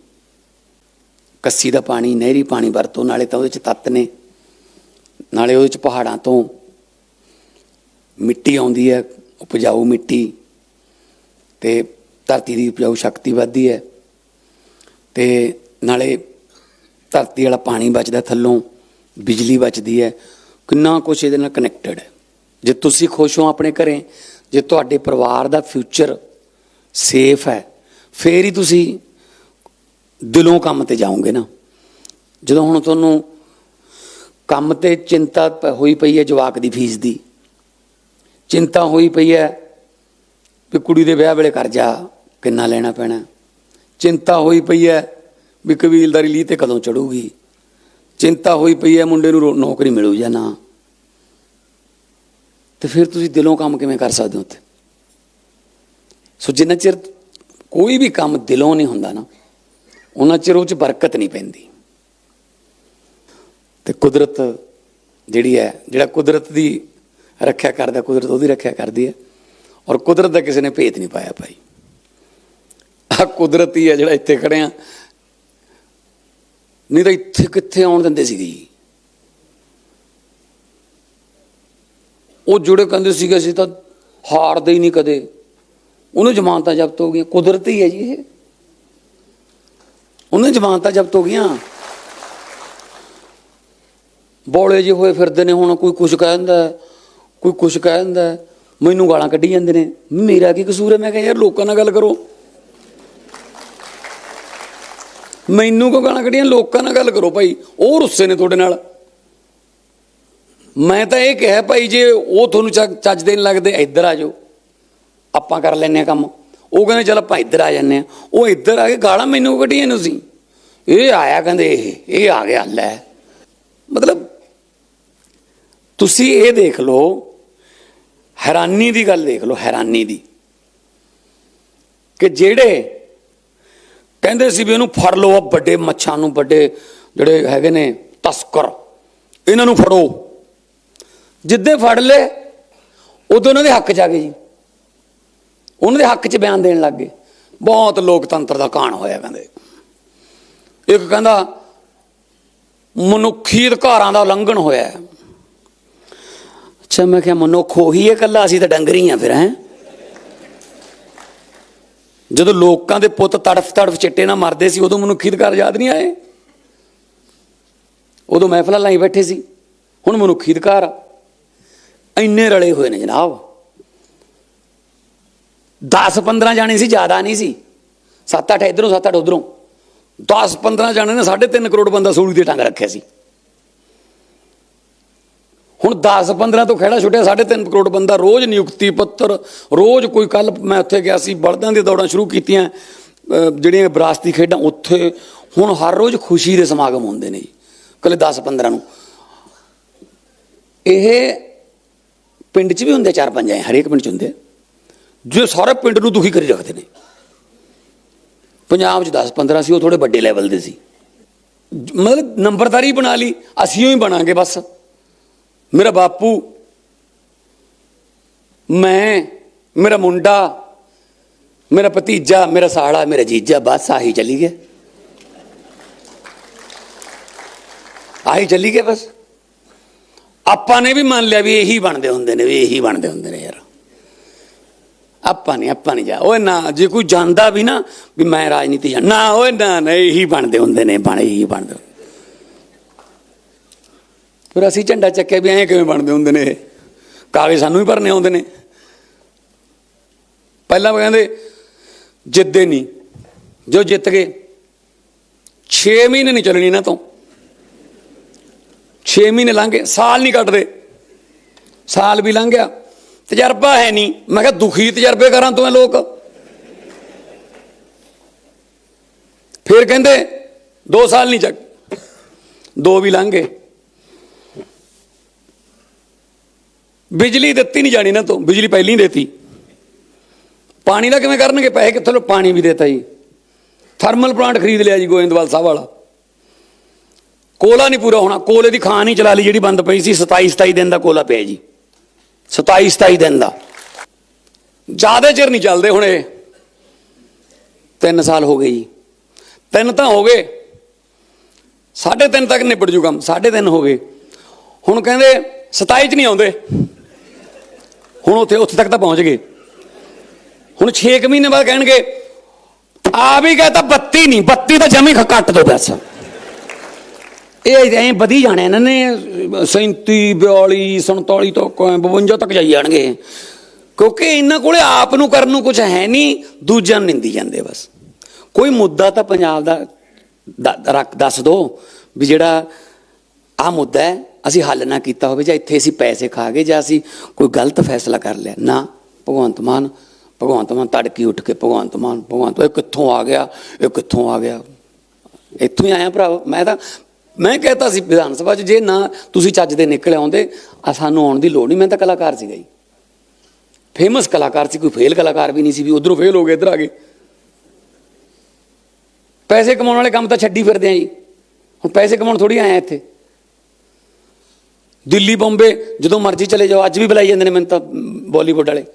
ਕੱਸੀ ਦਾ ਪਾਣੀ, ਨਹਿਰੀ ਪਾਣੀ ਵਰਤੋਂ, ਨਾਲੇ ਤਾਂ ਉਹਦੇ ਚ ਤੱਤ ਨੇ। ਨਾਲੇ ਉਹਦੇ ਚ ਪਹਾੜਾਂ ਤੋਂ ਮਿੱਟੀ ਆਉਂਦੀ ਹੈ, ਉਪਜਾਊ ਮਿੱਟੀ। ਤੇ ਧਰਤੀ ਦੀ ਉਪਜਾਊ ਸ਼ਕਤੀ ਵੱਧਦੀ ਹੈ ਤੇ ਨਾਲੇ ਧਰਤੀ ਵਾਲਾ ਪਾਣੀ ਬਚਦਾ ਥੱਲੋਂ, ਬਿਜਲੀ ਬਚਦੀ ਹੈ, ਕਿੰਨਾ ਕੁਛ ਇਹਦੇ ਨਾਲ ਕਨੈਕਟਡ ਹੈ। ਜੇ ਤੁਸੀਂ ਖੁਸ਼ ਹੋ ਆਪਣੇ ਘਰੇ, ਜੇ ਤੁਹਾਡੇ ਪਰਿਵਾਰ ਦਾ ਫਿਊਚਰ ਸੇਫ ਹੈ, ਫੇਰ ਹੀ ਤੁਸੀਂ ਦਿਲੋਂ ਕੰਮ ਤੇ ਜਾਓਗੇ ਨਾ। ਜਦੋਂ ਹੁਣ ਤੁਹਾਨੂੰ ਕੰਮ ਤੇ ਚਿੰਤਾ ਪ- ਹੋਈ ਪਈ ਹੈ ਜਵਾਕ ਦੀ ਫੀਸ ਦੀ, ਚਿੰਤਾ ਹੋਈ ਪਈ ਹੈ ਵੀ ਕੁੜੀ ਦੇ ਵਿਆਹ ਵੇਲੇ ਕਰਜ਼ਾ ਕਿੰਨਾ ਲੈਣਾ ਪੈਣਾ। ਚਿੰਤਾ ਹੋਈ ਪਈ ਹੈ ਵੀ ਕਬੀਲਦਾਰੀ ਲਈ ਤੇ ਕਦੋਂ ਚੜੂਗੀ। ਚਿੰਤਾ ਹੋਈ ਪਈ ਹੈ ਮੁੰਡੇ ਨੂੰ ਰੋ- ਨੌਕਰੀ ਮਿਲੂ ਜਾਂ ਨਾ। ਤੇ ਫਿਰ ਤੁਸੀਂ ਦਿਲੋਂ ਕੰਮ ਕਿਵੇਂ ਕਰ ਸਕਦੇ ਹੋ ਉੱਥੇ? ਸੋ ਜਿੰਨਾ ਚਿਰ ਕੋਈ ਵੀ ਕੰਮ ਦਿਲੋਂ ਨਹੀਂ ਹੁੰਦਾ ਨਾ, ਉਹਨਾਂ ਚਿਰ ਉਹ ਚ ਬਰਕਤ ਨਹੀਂ ਪੈਂਦੀ। ਤੇ ਕੁਦਰਤ ਜਿਹੜੀ ਹੈ, ਜਿਹੜਾ ਕੁਦਰਤ ਦੀ ਰੱਖਿਆ ਕਰਦਾ, ਕੁਦਰਤ ਉਹਦੀ ਰੱਖਿਆ ਕਰਦੀ ਹੈ। ਔਰ ਕੁਦਰਤ ਦਾ ਕਿਸੇ ਨੇ ਭੇਤ ਨਹੀਂ ਪਾਇਆ ਭਾਈ। ਆ ਕੁਦਰਤੀ ਹੈ ਜਿਹੜਾ ਇੱਥੇ ਖੜਿਆ। ਨਹੀਂ ਤਾਂ ਇੱਥੇ ਕਿੱਥੇ ਆਉਣ ਦਿੰਦੇ ਸੀਗੇ ਜੀ? ਉਹ ਜੁੜੇ ਕਹਿੰਦੇ ਸੀਗੇ, ਅਸੀਂ ਤਾਂ ਹਾਰਦੇ ਹੀ ਨਹੀਂ ਕਦੇ। ਉਹਨੂੰ ਜ਼ਮਾਨਤਾਂ ਜ਼ਬਤ ਹੋ ਗਈਆਂ। ਕੁਦਰਤੀ ਹੈ ਜੀ ਇਹ। ਉਹਨੇ ਜ਼ਮਾਨਤਾਂ ਜ਼ਬਤ ਹੋ ਗਈਆਂ। ਬੋਲੇ ਜਿਹੇ ਹੋਏ ਫਿਰਦੇ ਨੇ, ਹੁਣ ਕੋਈ ਕੁਝ ਕਹਿੰਦਾ ਕੋਈ ਕੁਝ ਕਹਿੰਦਾ ਮੈਨੂੰ ਗਾਲਾਂ ਕੱਢੀ ਜਾਂਦੇ ਨੇ। ਮੇਰਾ ਕੀ ਕਸੂਰ ਹੈ? ਮੈਂ ਕਿਹਾ ਯਾਰ ਲੋਕਾਂ ਨਾਲ ਗੱਲ ਕਰੋ। ਮੈਨੂੰ ਕੋ ਗਾਲਾਂ ਕੱਢੀਆਂ? ਲੋਕਾਂ ਨਾਲ ਗੱਲ ਕਰੋ ਭਾਈ। ਉਹ ਰੁੱਸੇ ਨੇ ਤੁਹਾਡੇ ਨਾਲ। ਮੈਂ ਤਾਂ ਇਹ ਕਿਹਾ ਭਾਈ, ਜੇ ਉਹ ਤੁਹਾਨੂੰ ਚੱਜ ਚੱਜ ਦੇ ਨਹੀਂ ਲੱਗਦੇ, ਇੱਧਰ ਆ ਜਾਓ। ਆਪਾਂ ਕਰ ਲੈਨੇ ਆ ਕੰਮ। ਉਹ ਕਹਿੰਦੇ, ਚਲ ਆਪਾਂ ਇੱਧਰ ਆ ਜੰਨੇ ਆ ਉਹ ਇੱਧਰ ਆ ਕੇ ਗਾਲਾਂ ਮੈਨੂੰ ਕੱਢੀਆਂ ਨੂੰ ਸੀ ਇਹ ਆਇਆ ਕਹਿੰਦੇ ਇਹ ਇਹ ਆ ਗਿਆ, ਲੈ। ਮਤਲਬ, ਤੁਸੀਂ ਇਹ ਦੇਖ ਲਓ, ਹੈਰਾਨੀ ਦੀ ਗੱਲ ਦੇਖ ਲਓ, ਹੈਰਾਨੀ ਦੀ। ਕਿ ਜਿਹੜੇ ਕਹਿੰਦੇ ਸੀ ਵੀ ਇਹਨੂੰ ਫੜ ਲਓ, ਆਹ ਵੱਡੇ ਮੱਛਾਂ ਨੂੰ, ਵੱਡੇ ਜਿਹੜੇ ਹੈਗੇ ਨੇ, ਤਸਕਰ। ਇਹਨਾਂ ਨੂੰ ਫੜੋ। ਜਿੱਦੇ ਫੜ ਲਏ, ਉਦੋਂ ਉਹਨਾਂ ਦੇ ਹੱਕ ਚ ਆ ਗਏ ਜੀ। ਉਹਨਾਂ ਦੇ ਹੱਕ 'ਚ ਬਿਆਨ ਦੇਣ ਲੱਗ ਗਏ। ਬਹੁਤ ਲੋਕਤੰਤਰ ਦਾ ਕਾਣ ਹੋਇਆ ਕਹਿੰਦੇ। ਇੱਕ ਕਹਿੰਦਾ, ਮਨੁੱਖੀ ਅਧਿਕਾਰਾਂ ਦਾ ਉਲੰਘਣ ਹੋਇਆ। ਅੱਛਾ, ਮੈਂ ਕਿਹਾ, ਮਨੁੱਖ ਉਹੀ ਹੈ ਕੱਲਾ ਅਸੀਂ ਤਾਂ ਡੰਗਰੀ ਆ ਫਿਰ, ਹੈ? ਜਦੋਂ ਲੋਕਾਂ ਦੇ ਪੁੱਤ ਤੜਫ ਤੜਫ ਚਿੱਟੇ ਨਾਲ ਮਰਦੇ ਸੀ, ਉਦੋਂ ਮਨੁੱਖੀ ਅਧਿਕਾਰ ਯਾਦ ਨਹੀਂ ਆਏ। ਉਦੋਂ ਮਹਿਫਲਾਂ ਲਾਈ ਬੈਠੇ ਸੀ। ਹੁਣ ਮਨੁੱਖੀ ਅਧਿਕਾਰ ਆ। ਇੰਨੇ ਰਲੇ ਹੋਏ ਨੇ ਜਨਾਬ। 10 15 ਜਾਣੇ ਸੀ, ਜ਼ਿਆਦਾ ਨਹੀਂ ਸੀ। 7 8 ਇਧਰੋਂ 7 8 ਉਧਰੋਂ। 10 15 ਜਾਣੇ ਨੇ 3.5 ਕਰੋੜ ਬੰਦਾ ਸੂਲੀ ਤੇ ਟੰਗ ਰੱਖਿਆ ਸੀ। ਹੁਣ 10 15 ਤੋਂ ਖੜਾ ਛੁੱਟਿਆ 3.5 ਕਰੋੜ ਬੰਦਾ ਰੋਜ਼ ਨਿਯੁਕਤੀ ਪੱਤਰ, ਰੋਜ਼ ਕੋਈ ਕੱਲ ਮੈਂ ਉੱਥੇ ਗਿਆ ਸੀ, ਬਲਦਾਂ ਦੀਆਂ ਦੌੜਾਂ ਸ਼ੁਰੂ ਕੀਤੀਆਂ ਜਿਹੜੀਆਂ ਵਿਰਾਸਤੀ ਖੇਡਾਂ ਉੱਥੇ, ਹੁਣ ਹਰ ਰੋਜ਼ ਖੁਸ਼ੀ ਦੇ ਸਮਾਗਮ ਹੁੰਦੇ ਨੇ ਜੀ, ਕੱਲੇ 10 15 ਨੂੰ। ਇਹ ਪਿੰਡ 'ਚ ਵੀ ਹੁੰਦੇ ਚਾਰ ਪੰਜ ਐ ਹਰੇਕ ਪਿੰਡ 'ਚ ਹੁੰਦੇ ਜੋ ਸਾਰੇ ਪਿੰਡ ਨੂੰ ਦੁਖੀ ਕਰੀ ਰੱਖਦੇ ਨੇ। ਪੰਜਾਬ 'ਚ 10 15 ਸੀ, ਉਹ ਥੋੜੇ ਵੱਡੇ ਲੈਵਲ ਦੇ ਸੀ। ਮਤਲਬ ਨੰਬਰਦਾਰੀ ਬਣਾ ਲਈ, ਅਸੀਂ ਹੀ ਬਣਾਂਗੇ ਬਸ। ਮੇਰਾ ਬਾਪੂ, ਮੈਂ, ਮੇਰਾ ਮੁੰਡਾ, ਮੇਰਾ ਭਤੀਜਾ, ਮੇਰਾ ਸਾਲਾ, ਮੇਰਾ ਜੀਜਾ, ਬਸ ਆਹੀ ਚਲੀ ਗਿਆ ਆਹੀ ਚੱਲੀ ਗਏ ਬਸ। ਆਪਾਂ ਨੇ ਵੀ ਮੰਨ ਲਿਆ ਵੀ ਇਹੀ ਬਣਦੇ ਹੁੰਦੇ ਨੇ, ਵੀ ਇਹੀ ਬਣਦੇ ਹੁੰਦੇ ਨੇ ਯਾਰ। ਆਪਾਂ ਨਹੀਂ ਆਪਾਂ ਨਹੀਂ ਜਾ। ਓਏ ਨਾ, ਜੇ ਕੋਈ ਜਾਂਦਾ ਵੀ ਨਾ, ਵੀ ਮੈਂ ਰਾਜਨੀਤੀ ਜਾਂ ਨਾ, ਓਏ ਨਾ ਨਾ, ਇਹੀ ਬਣਦੇ ਹੁੰਦੇ ਨੇ, ਬਣ, ਇਹੀ ਬਣਦੇ ਹੁੰਦੇ। ਫਿਰ ਅਸੀਂ ਝੰਡਾ ਚੱਕਿਆ ਵੀ ਐਂ ਕਿਵੇਂ ਬਣਦੇ ਹੁੰਦੇ ਨੇ ਇਹ? ਕਾਗਜ਼ ਸਾਨੂੰ ਹੀ ਭਰਨੇ ਆਉਂਦੇ ਨੇ। ਪਹਿਲਾਂ ਉਹ ਕਹਿੰਦੇ ਜਿੱਦੇ ਨਹੀਂ। ਜੋ ਜਿੱਤ ਗਏ 6 ਮਹੀਨੇ ਨਹੀਂ ਚੱਲਣੀ ਇਹਨਾਂ ਤੋਂ। 6 ਮਹੀਨੇ ਲੰਘ ਗਏ, ਸਾਲ ਨਹੀਂ ਕੱਟਦੇ। ਸਾਲ ਵੀ ਲੰਘ ਗਿਆ। ਤਜਰਬਾ ਹੈ ਨਹੀਂ। ਮੈਂ ਕਿਹਾ ਦੁਖੀ ਤਜਰਬੇ ਕਰਾਂ ਤੋਂ ਇਹ ਲੋਕ। ਫਿਰ ਕਹਿੰਦੇ 2 ਸਾਲ ਨਹੀਂ ਚੱਕ। ਦੋ ਵੀ ਲੰਘ ਗਏ। ਬਿਜਲੀ ਦਿੱਤੀ ਨਹੀਂ ਜਾਣੀ ਨਾ ਤੋਂ, ਬਿਜਲੀ ਪਹਿਲਾਂ ਹੀ ਦੇਤੀ। ਪਾਣੀ ਦਾ ਕਿਵੇਂ ਕਰਨਗੇ? ਪੈਸੇ ਕਿੱਥੋਂ ਲੋ ਪਾਣੀ ਵੀ ਦੇਤਾ ਜੀ। ਥਰਮਲ ਪਲਾਂਟ ਖਰੀਦ ਲਿਆ ਜੀ ਗੋਇੰਦਵਾਲ ਸਾਹਿਬ ਵਾਲਾ। ਕੋਲਾ ਨਹੀਂ ਪੂਰਾ ਹੋਣਾ। ਕੋਲੇ ਦੀ ਖਾਨ ਹੀ ਚਲਾ ਲਈ ਜਿਹੜੀ ਬੰਦ ਪਈ ਸੀ। 27 27 ਦਿਨ ਦਾ ਕੋਲਾ ਪਿਆ ਜੀ। 27 27 ਦਿਨ ਦਾ। ਜ਼ਿਆਦਾ ਚਿਰ ਨਹੀਂ ਚੱਲਦੇ ਹੁਣ ਇਹ। 3 ਸਾਲ ਹੋ ਗਏ ਜੀ। ਤਿੰਨ ਤਾਂ ਹੋ ਗਏ। ਸਾਢੇ ਤਿੰਨ ਤੱਕ ਨਿਬੜ ਜੂ ਕੰਮ। ਸਾਢੇ ਤਿੰਨ ਹੋ ਗਏ। ਹੁਣ ਕਹਿੰਦੇ 27 ਚ ਨਹੀਂ ਆਉਂਦੇ। ਹੁਣ ਉੱਥੇ ਉੱਥੇ ਤੱਕ ਤਾਂ ਪਹੁੰਚ ਗਏ। ਹੁਣ 6 ਮਹੀਨੇ ਬਾਅਦ ਕਹਿਣਗੇ, ਆ ਵੀ ਗਏ ਤਾਂ 32 ਨਹੀਂ 32 ਤਾਂ ਜਮੀ ਘੱਟ ਦੋ ਬਸ। ਇਹ ਐਂ ਵਧੀ ਜਾਣੇ ਇਹਨਾਂ ਨੇ 37 42 47 ਤੋਂ 52 ਤੱਕ ਜਾਈ ਜਾਣਗੇ। ਕਿਉਂਕਿ ਇਹਨਾਂ ਕੋਲੇ ਆਪ ਨੂੰ ਕਰਨ ਨੂੰ ਕੁਝ ਹੈ ਨਹੀਂ, ਦੂਜਿਆਂ ਨੂੰ ਨਿੰਦੀ ਜਾਂਦੇ ਬਸ। ਕੋਈ ਮੁੱਦਾ ਤਾਂ ਪੰਜਾਬ ਦਾ ਰੱਖ ਦੱਸ ਦੋ ਵੀ ਜਿਹੜਾ ਆ ਮੁੱਦਾ ਹੈ ਅਸੀਂ ਹੱਲ ਨਾ ਕੀਤਾ ਹੋਵੇ ਜਾਂ ਇੱਥੇ ਅਸੀਂ ਪੈਸੇ ਖਾ ਗਏ ਜਾਂ ਅਸੀਂ ਕੋਈ ਗਲਤ ਫੈਸਲਾ ਕਰ ਲਿਆ। ਨਾ, ਭਗਵੰਤ ਮਾਨ ਭਗਵੰਤ ਮਾਨ ਤੜਕੀ ਉੱਠ ਕੇ ਭਗਵੰਤ ਮਾਨ, ਭਗਵੰਤ ਇਹ ਕਿੱਥੋਂ ਆ ਗਿਆ, ਇਹ ਕਿੱਥੋਂ ਆ ਗਿਆ? ਇੱਥੋਂ ਹੀ ਆਇਆ ਭਰਾ ਮੈਂ ਤਾਂ, ਮੈਂ ਕਹਤਾ ਸੀ ਵਿਧਾਨ ਸਭਾ 'ਚ, ਜੇ ਨਾ ਤੁਸੀਂ ਚੱਜ ਦੇ ਨਿਕਲ ਆਉਂਦੇ, ਆ ਸਾਨੂੰ ਆਉਣ ਦੀ ਲੋੜ ਨਹੀਂ। ਮੈਂ ਤਾਂ ਕਲਾਕਾਰ ਸੀਗਾ ਜੀ। ਫੇਮਸ ਕਲਾਕਾਰ ਸੀ, ਕੋਈ ਫੇਲ ਕਲਾਕਾਰ ਵੀ ਨਹੀਂ ਸੀ, ਵੀ ਉਧਰੋਂ ਫੇਲ ਹੋ ਗਏ, ਇੱਧਰ ਆ ਗਏ। ਪੈਸੇ ਕਮਾਉਣ ਵਾਲੇ ਕੰਮ ਤਾਂ ਛੱਡੀ ਫਿਰਦੇ ਆ ਜੀ। ਹੁਣ ਪੈਸੇ ਕਮਾਉਣ ਥੋੜੀ ਆਇਆ ਇੱਥੇ। ਦਿੱਲੀ, ਬੰਬੇ, ਜਦੋਂ ਮਰਜ਼ੀ ਚਲੇ ਜਾਓ, ਅੱਜ ਵੀ ਬੁਲਾਈ ਜਾਂਦੇ ਨੇ ਮੈਨੂੰ ਤਾਂ ਬਾਲੀਵੁੱਡ ਵਾਲੇ।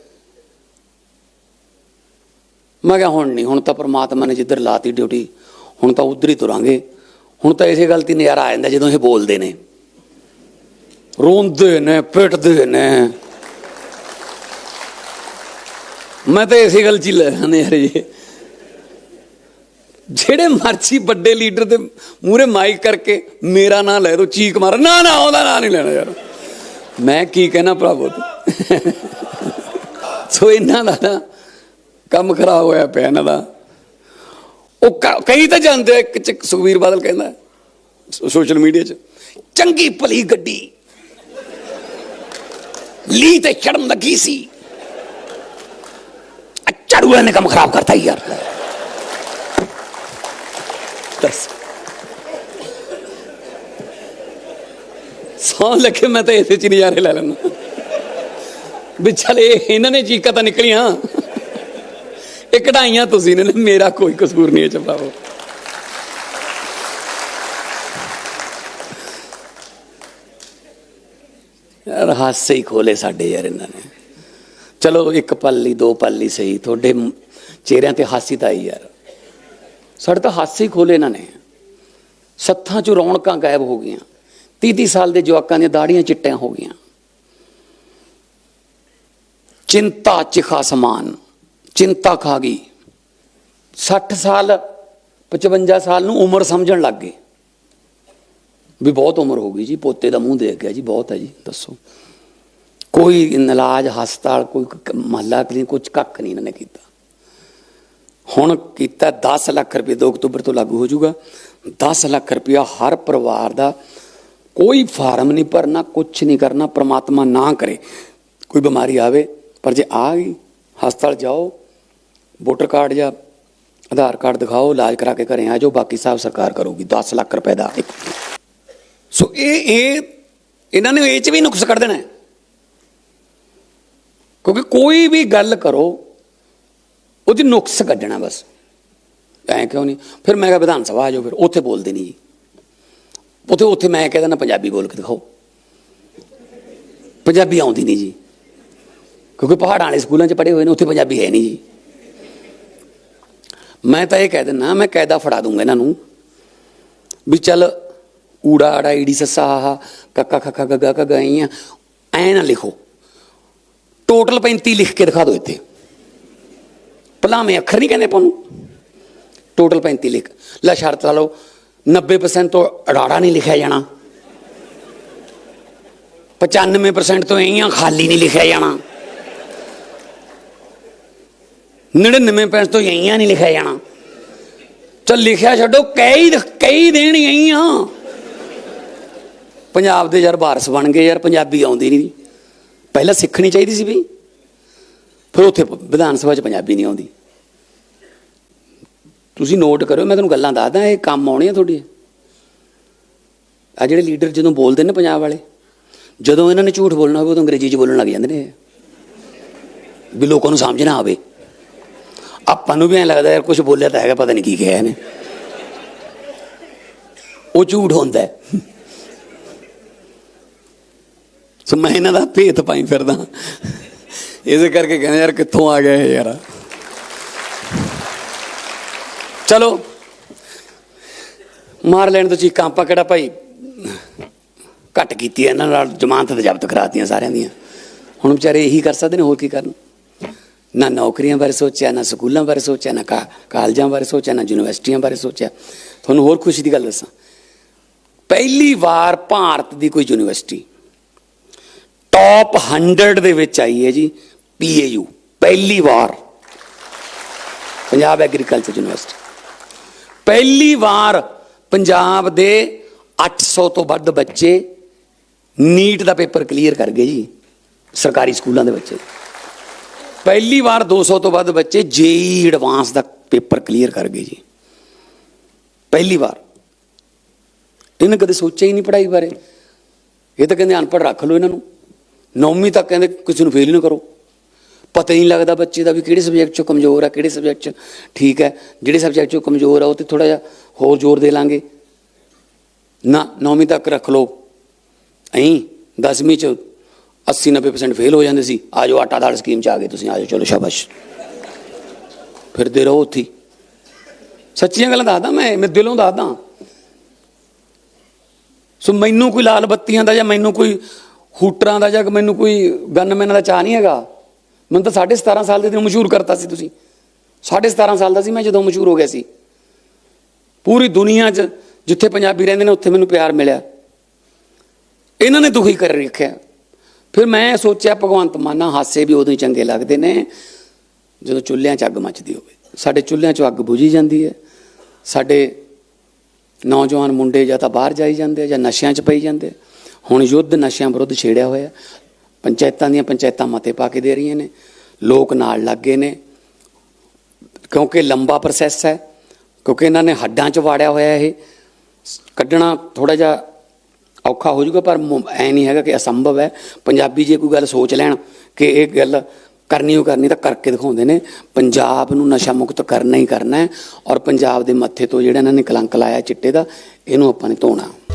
ਮੈਂ ਕਿਹਾ, ਹੁਣ ਨਹੀਂ, ਹੁਣ ਤਾਂ ਪ੍ਰਮਾਤਮਾ ਨੇ ਜਿੱਧਰ ਲਾਤੀ ਡਿਊਟੀ ਹੁਣ ਤਾਂ ਉਧਰ ਹੀ ਤੁਰਾਂਗੇ। ਹੁਣ ਤਾਂ ਇਸੇ ਗੱਲ ਤੇ ਨਜ਼ਾਰਾ ਆ ਜਾਂਦਾ ਜਦੋਂ ਇਹ ਬੋਲਦੇ ਨੇ। ਰੋਂਦੇ ਨੇ, ਪਿੱਟਦੇ ਨੇ। ਮੈਂ ਤਾਂ ਇਸੇ ਗੱਲ ਚ ਹੀ ਲੈ ਜਾਂਦੇ ਜੇ। ਜਿਹੜੇ ਮਰਜ਼ੀ ਵੱਡੇ ਲੀਡਰ ਦੇ ਮੂਹਰੇ ਮਾਈਕ ਕਰਕੇ ਮੇਰਾ ਨਾਂ ਲੈ ਦੋ, ਚੀਕ ਮਾਰ। ਨਾ ਨਾ, ਉਹਦਾ ਨਾਂ ਨਹੀਂ ਲੈਣਾ ਯਾਰ। ਮੈਂ ਕੀ ਕਹਿਣਾ ਭਰਾਵੋ? ਸੋ ਇਹਨਾਂ ਦਾ ਨਾ ਕੰਮ ਖਰਾਬ ਹੋਇਆ ਪਿਆ ਇਹਨਾਂ ਦਾ। ਉਹ ਕਈ ਤਾਂ ਜਾਂਦੇ ਇੱਕ ਚ ਸੁਖਵੀਰ ਬਾਦਲ ਕਹਿੰਦਾ ਸੋਸ਼ਲ ਮੀਡੀਆ 'ਚ, ਚੰਗੀ ਭਲੀ ਗੱਡੀ। ਲੀ ਤੇ ਚੜਨ ਲੱਗੀ ਸੀ। ਆ ਨੇ ਕੰਮ ਖਰਾਬ ਕਰਤਾ ਯਾਰ। ਦੱਸ। ਸੌ ਲੱਗੇ, ਮੈਂ ਤਾਂ ਇਸੇ ਚ ਨਜ਼ਾਰੇ ਲੈ ਲੈਣਾ ਵੀ ਚੱਲ ਇਹਨਾਂ ਨੇ ਚੀਕਾਂ ਤਾਂ ਨਿਕਲੀਆਂ। ਇਹ ਕਢਾਈਆਂ ਤੁਸੀਂ ਨੇ, ਮੇਰਾ ਕੋਈ ਕਸੂਰ ਨਹੀਂ ਹੈ ਚਪਾਓ ਯਾਰ ਹਾਸੇ ਹੀ ਖੋਲੇ ਸਾਡੇ ਯਾਰ ਇਹਨਾਂ ਨੇ। ਚਲੋ ਇੱਕ ਪਲ ਦੋ ਪਲ ਸਹੀ। ਤੁਹਾਡੇ ਚਿਹਰਿਆਂ ਤੇ ਹਾਸੀ ਤਾਂ ਆਈ ਯਾਰ। ਸਾਡੇ ਤਾਂ ਹਾਸੇ ਹੀ ਖੋਲੇ ਇਹਨਾਂ ਨੇ। ਸੱਥਾਂ ਚੋਂ ਰੌਣਕਾਂ ਗਾਇਬ ਹੋ ਗਈਆਂ। 30 30 ਸਾਲ ਦੇ ਜਵਾਕਾਂ ਦੀਆਂ ਦਾੜੀਆਂ ਚਿੱਟੀਆਂ ਹੋ ਗਈਆਂ। ਚਿੰਤਾ ਚਿਖਾ ਸਮਾਨ ਚਿੰਤਾ ਖਾ ਗਈ। 60 ਸਾਲ 55 ਸਾਲ ਨੂੰ ਉਮਰ ਸਮਝਣ ਲੱਗ ਗਏ। ਵੀ ਬਹੁਤ ਉਮਰ ਹੋ ਗਈ ਜੀ, ਪੋਤੇ ਦਾ ਮੂੰਹ ਦੇਖ ਗਿਆ ਜੀ, ਬਹੁਤ ਹੈ ਜੀ, ਦੱਸੋ। ਕੋਈ ਇਲਾਜ, ਹਸਪਤਾਲ, ਕੋਈ ਮਹੱਲਾ ਕਲੀਨਿਕ ਕੁਝ ਕੱਖ ਨਹੀਂ ਇਹਨਾਂ ਨੇ ਕੀਤਾ। ਹੁਣ ਕੀਤਾ 10 ਲੱਖ ਰੁਪਏ 2 ਅਕਤੂਬਰ ਤੋਂ ਲਾਗੂ ਹੋ ਜਾਊਗਾ। 10 ਲੱਖ ਰੁਪਇਆ ਹਰ ਪਰਿਵਾਰ ਦਾ ਕੋਈ ਫਾਰਮ ਨਹੀਂ ਭਰਨਾ ਕੁਝ ਨਹੀਂ ਕਰਨਾ, ਪ੍ਰਮਾਤਮਾ ਨਾ ਕਰੇ। ਕੋਈ ਬਿਮਾਰੀ ਆਵੇ, ਪਰ ਜੇ ਆ ਗਈ, ਹਸਪਤਾਲ ਜਾਓ, ਵੋਟਰ ਕਾਰਡ ਜਾਂ ਆਧਾਰ ਕਾਰਡ ਦਿਖਾਓ, ਇਲਾਜ ਕਰਾ ਕੇ ਘਰੇ ਆ ਜਾਓ, ਬਾਕੀ ਸਾਹਿਬ ਸਰਕਾਰ ਕਰੂਗੀ 10 ਲੱਖ ਰੁਪਏ ਦਾ। ਇੱਕ ਸੋ ਇਹ ਇਹ, ਇਹਨਾਂ ਨੇ ਇਹ ਚ ਵੀ ਨੁਕਸ ਕੱਢ ਦੇਣਾ ਕਿਉਂਕਿ ਕੋਈ ਵੀ ਗੱਲ ਕਰੋ ਉਹਦੀ ਨੁਕਸ ਕੱਢਣਾ ਬਸ। ਐਂ ਕਿਉਂ ਨਹੀਂ? ਫਿਰ ਮੈਂ ਕਿਹਾ ਵਿਧਾਨ ਸਭਾ ਆ ਜਾਓ ਫਿਰ, ਉੱਥੇ ਬੋਲਦੇ ਨਹੀਂ ਜੀ। ਉੱਥੇ ਉੱਥੇ ਮੈਂ ਕਹਿ ਦਿੰਦਾ, ਪੰਜਾਬੀ ਬੋਲ ਕੇ ਦਿਖਾਓ। ਪੰਜਾਬੀ ਆਉਂਦੀ ਨਹੀਂ ਜੀ। ਕਿਉਂਕਿ ਪਹਾੜਾਂ ਵਾਲੇ ਸਕੂਲਾਂ 'ਚ ਪੜ੍ਹੇ ਹੋਏ ਨੇ, ਉੱਥੇ ਪੰਜਾਬੀ ਹੈ ਨਹੀਂ ਜੀ। ਮੈਂ ਤਾਂ ਇਹ ਕਹਿ ਦਿੰਦਾ, ਮੈਂ ਕਾਇਦਾ ਫੜਾ ਦੂੰਗਾ ਇਹਨਾਂ ਨੂੰ ਵੀ ਚੱਲ ਊੜਾ ਆੜਾ ਈੜੀ ਸੱਸਾ ਆਹਾ ਕੱਕਾ ਖੱਕਾ ਗੱਗਾ ਕ ਗਈਆਂ। ਐ ਨਾ ਲਿਖੋ। ਟੋਟਲ 35 ਲਿਖ ਕੇ ਦਿਖਾ ਦਿਓ ਇੱਥੇ। ਭਲਾਵੇਂ ਅੱਖਰ ਨਹੀਂ ਕਹਿੰਦੇ ਆਪਾਂ ਨੂੰ ਟੋਟਲ 35 ਲਿਖ। ਲੈ ਸ਼ਰਤ ਲਾ ਲਓ 90% ਤੋਂ ਅੜਾੜਾ ਨਹੀਂ ਲਿਖਿਆ ਜਾਣਾ। 95% ਤੋਂ ਇਹੀਆਂ ਖਾਲੀ ਨਹੀਂ ਲਿਖਿਆ ਜਾਣਾ। 99% ਤੋਂ ਇਹੀਆਂ ਨਹੀਂ ਲਿਖਿਆ ਜਾਣਾ। ਚਲ ਲਿਖਿਆ ਛੱਡੋ, ਕਈ ਕਈ ਦੇਣ ਇਹੀਆਂ। ਪੰਜਾਬ ਦੇ ਯਾਰ ਵਾਰਸ ਬਣ ਗਏ ਯਾਰ, ਪੰਜਾਬੀ ਆਉਂਦੀ ਨਹੀਂ ਪਹਿਲਾਂ ਸਿੱਖਣੀ ਚਾਹੀਦੀ ਸੀ ਵੀ। ਫਿਰ ਉੱਥੇ ਵਿਧਾਨ ਸਭਾ 'ਚ ਪੰਜਾਬੀ ਨਹੀਂ ਆਉਂਦੀ। ਤੁਸੀਂ ਨੋਟ ਕਰੋ ਮੈਂ ਤੁਹਾਨੂੰ ਗੱਲਾਂ ਦੱਸਦਾ, ਇਹ ਕੰਮ ਆਉਣੀਆਂ ਤੁਹਾਡੀਆਂ ਆ ਜਿਹੜੇ ਲੀਡਰ ਜਦੋਂ ਬੋਲਦੇ ਨੇ ਪੰਜਾਬ ਵਾਲੇ, ਜਦੋਂ ਇਹਨਾਂ ਨੇ ਝੂਠ ਬੋਲਣਾ ਹੋਵੇ, ਉਦੋਂ ਅੰਗਰੇਜ਼ੀ 'ਚ ਬੋਲਣ ਲੱਗ ਜਾਂਦੇ ਨੇ ਵੀ ਲੋਕਾਂ ਨੂੰ ਸਮਝ ਨਾ ਆਵੇ। ਆਪਾਂ ਨੂੰ ਵੀ ਐਂ ਲੱਗਦਾ ਯਾਰ ਕੁਝ ਬੋਲਿਆ ਤਾਂ ਹੈਗਾ, ਪਤਾ ਨਹੀਂ ਕੀ ਕਿਹਾ ਇਹਨੇ। ਉਹ ਝੂਠ ਹੁੰਦਾ ਸੋ ਮੈਂ ਇਹਨਾਂ ਦਾ ਭੇਤ ਪਾਈ ਫਿਰਦਾ। ਇਹਦੇ ਕਰਕੇ ਕਹਿੰਦੇ ਯਾਰ ਕਿੱਥੋਂ ਆ ਗਿਆ ਇਹ ਯਾਰ। ਚਲੋ। ਮਾਰ ਲੈਣ ਤੋਂ ਚੀਕਾਂ ਆਪਾਂ ਕਿਹੜਾ ਭਾਈ? ਘੱਟ ਕੀਤੀ ਹੈ ਇਹਨਾਂ ਨਾਲ ਜ਼ਮਾਨਤ ਤੇ ਜ਼ਬਤ ਕਰਾਤੀਆਂ ਸਾਰਿਆਂ ਦੀਆਂ। ਹੁਣ ਵਿਚਾਰੇ ਇਹੀ ਕਰ ਸਕਦੇ ਨੇ, ਹੋਰ ਕੀ ਕਰਨ? ਨਾ ਨੌਕਰੀਆਂ ਬਾਰੇ ਸੋਚਿਆ, ਨਾ ਸਕੂਲਾਂ ਬਾਰੇ ਸੋਚਿਆ, ਨਾ ਕਾ- ਕਾਲਜਾਂ ਬਾਰੇ ਸੋਚਿਆ, ਨਾ ਯੂਨੀਵਰਸਿਟੀਆਂ ਬਾਰੇ ਸੋਚਿਆ। ਤੁਹਾਨੂੰ ਹੋਰ ਖੁਸ਼ੀ ਦੀ ਗੱਲ ਦੱਸਾਂ। ਪਹਿਲੀ ਵਾਰ ਭਾਰਤ ਦੀ ਕੋਈ ਯੂਨੀਵਰਸਿਟੀ ਟੌਪ 100 ਦੇ ਵਿੱਚ ਆਈ ਹੈ ਜੀ। ਪੀਏਯੂ ਪਹਿਲੀ ਵਾਰ ਪੰਜਾਬ ਐਗਰੀਕਲਚਰ ਯੂਨੀਵਰਸਿਟੀ ਪਹਿਲੀ ਵਾਰ ਪੰਜਾਬ ਦੇ 800 ਤੋਂ ਵੱਧ ਬੱਚੇ ਨੀਟ ਦਾ ਪੇਪਰ ਕਲੀਅਰ ਕਰ ਗਏ ਜੀ, ਸਰਕਾਰੀ ਸਕੂਲਾਂ ਦੇ ਬੱਚੇ। ਪਹਿਲੀ ਵਾਰ 200 ਤੋਂ ਵੱਧ ਬੱਚੇ ਜੇਈ ਐਡਵਾਂਸ ਦਾ ਪੇਪਰ ਕਲੀਅਰ ਕਰ ਗਏ ਜੀ। ਪਹਿਲੀ ਵਾਰ। ਇਹਨੇ ਕਦੇ ਸੋਚਿਆ ਹੀ ਨਹੀਂ ਪੜ੍ਹਾਈ ਬਾਰੇ। ਇਹ ਤਾਂ ਕਹਿੰਦੇ ਅਨਪੜ੍ਹ ਰੱਖ ਲਓ ਇਹਨਾਂ ਨੂੰ। ਨੌਵੀਂ ਤੱਕ ਕਹਿੰਦੇ ਕਿਸੇ ਨੂੰ ਫੇਲ ਹੀ ਨਾ ਕਰੋ। ਪਤਾ ਹੀ ਨਹੀਂ ਲੱਗਦਾ ਬੱਚੇ ਦਾ ਵੀ ਕਿਹੜੇ ਸਬਜੈਕਟ 'ਚੋਂ ਕਮਜ਼ੋਰ ਆ, ਕਿਹੜੇ ਸਬਜੈਕਟ 'ਚ ਠੀਕ ਹੈ। ਜਿਹੜੇ ਸਬਜੈਕਟ 'ਚੋਂ ਕਮਜ਼ੋਰ ਆ, ਉਹ ਤੇ ਥੋੜਾ ਜਿਹਾ ਹੋਰ ਜ਼ੋਰ ਦੇ ਲਾਂਗੇ। ਨਾ, ਨੌਵੀਂ ਤੱਕ ਰੱਖ ਲਓ। ਅਹੀਂ 10ਵੀਂ 'ਚ 80 90% ਫੇਲ ਹੋ ਜਾਂਦੇ ਸੀ। ਆ ਜਾਓ, ਆਟਾ ਦਾਲ ਸਕੀਮ 'ਚ ਆ ਗਏ ਤੁਸੀਂ, ਆ ਜਾਓ, ਚਲੋ ਸ਼ਾਬਾਸ਼। ਫਿਰਦੇ ਰਹੋ ਉੱਥੇ ਸੱਚੀਆਂ ਗੱਲਾਂ ਦੱਸਦਾ ਮੈਂ ਮੈਂ ਦਿਲੋਂ ਦੱਸਦਾ। ਸੋ ਮੈਨੂੰ ਕੋਈ ਲਾਲ ਬੱਤੀਆਂ ਦਾ ਜਾਂ ਮੈਨੂੰ ਕੋਈ ਹੂਟਰਾਂ ਦਾ ਜਾਂ ਮੈਨੂੰ ਕੋਈ ਗਨਮੈਨਾਂ ਦਾ ਚਾਹ ਨਹੀਂ ਹੈਗਾ। ਮੈਨੂੰ ਤਾਂ 17.5 ਸਾਲ ਦੇ ਦਿਨ ਮਸ਼ਹੂਰ ਕਰਤਾ ਸੀ ਤੁਸੀਂ। 17.5 ਸਾਲ ਦਾ ਸੀ, ਮੈਂ ਜਦੋਂ ਮਸ਼ਹੂਰ ਹੋ ਗਿਆ ਸੀ। ਪੂਰੀ ਦੁਨੀਆ 'ਚ ਜਿੱਥੇ ਪੰਜਾਬੀ ਰਹਿੰਦੇ ਨੇ, ਉੱਥੇ ਮੈਨੂੰ ਪਿਆਰ ਮਿਲਿਆ। ਇਹਨਾਂ ਨੇ ਦੁਖੀ ਕਰ ਰੱਖਿਆ। ਫਿਰ ਮੈਂ ਸੋਚਿਆ, ਭਗਵੰਤ ਮਾਨਾ ਹਾਸੇ ਵੀ ਉਦੋਂ ਹੀ ਚੰਗੇ ਲੱਗਦੇ ਨੇ, ਜਦੋਂ ਚੁੱਲ੍ਹਿਆਂ 'ਚ ਅੱਗ ਮੱਚਦੀ ਹੋਵੇ। ਸਾਡੇ ਚੁੱਲ੍ਹਿਆਂ 'ਚ ਅੱਗ ਬੁਝੀ ਜਾਂਦੀ ਹੈ। ਸਾਡੇ ਨੌਜਵਾਨ ਮੁੰਡੇ ਜਾਂ ਤਾਂ ਬਾਹਰ ਜਾਈ ਜਾਂਦੇ ਜਾਂ ਨਸ਼ਿਆਂ 'ਚ ਪਈ ਜਾਂਦੇ ਹੁਣ ਯੁੱਧ ਨਸ਼ਿਆਂ ਵਿਰੁੱਧ ਛੇੜਿਆ ਹੋਇਆ। ਪੰਚਾਇਤਾਂ ਦੀਆਂ ਪੰਚਾਇਤਾਂ ਮਤੇ ਪਾ ਕੇ ਦੇ ਰਹੀਆਂ ਨੇ। ਲੋਕ ਨਾਲ ਲੱਗ ਗਏ ਨੇ। ਕਿਉਂਕਿ ਲੰਬਾ ਪ੍ਰੋਸੈਸ ਹੈ, ਕਿਉਂਕਿ ਇਹਨਾਂ ਨੇ ਹੱਡਾਂ 'ਚ ਵਾੜਿਆ ਹੋਇਆ ਇਹ। ਕੱਢਣਾ ਥੋੜਾ ਜਿਹਾ ਔਖਾ ਹੋ ਜਾਊਗਾ, ਪਰ ਮੁ- ਐ ਨਹੀਂ ਹੈਗਾ ਕਿ ਅਸੰਭਵ ਹੈ। ਪੰਜਾਬੀ ਜੇ ਕੋਈ ਗੱਲ ਸੋਚ ਲੈਣ ਕਿ ਇਹ ਗੱਲ ਕਰਨੀ ਉਹ ਕਰਨੀ ਤਾਂ ਕਰਕੇ ਦਿਖਾਉਂਦੇ ਨੇ। ਪੰਜਾਬ ਨੂੰ ਨਸ਼ਾ ਮੁਕਤ ਕਰਨਾ ਹੀ ਕਰਨਾ ਹੈ ਔਰ ਪੰਜਾਬ ਦੇ ਮੱਥੇ ਤੋਂ ਜਿਹੜਾ ਇਹਨਾਂ ਨੇ ਕਲੰਕ ਲਾਇਆ ਚਿੱਟੇ ਦਾ, ਇਹਨੂੰ ਆਪਾਂ ਨੇ ਧੋਣਾ।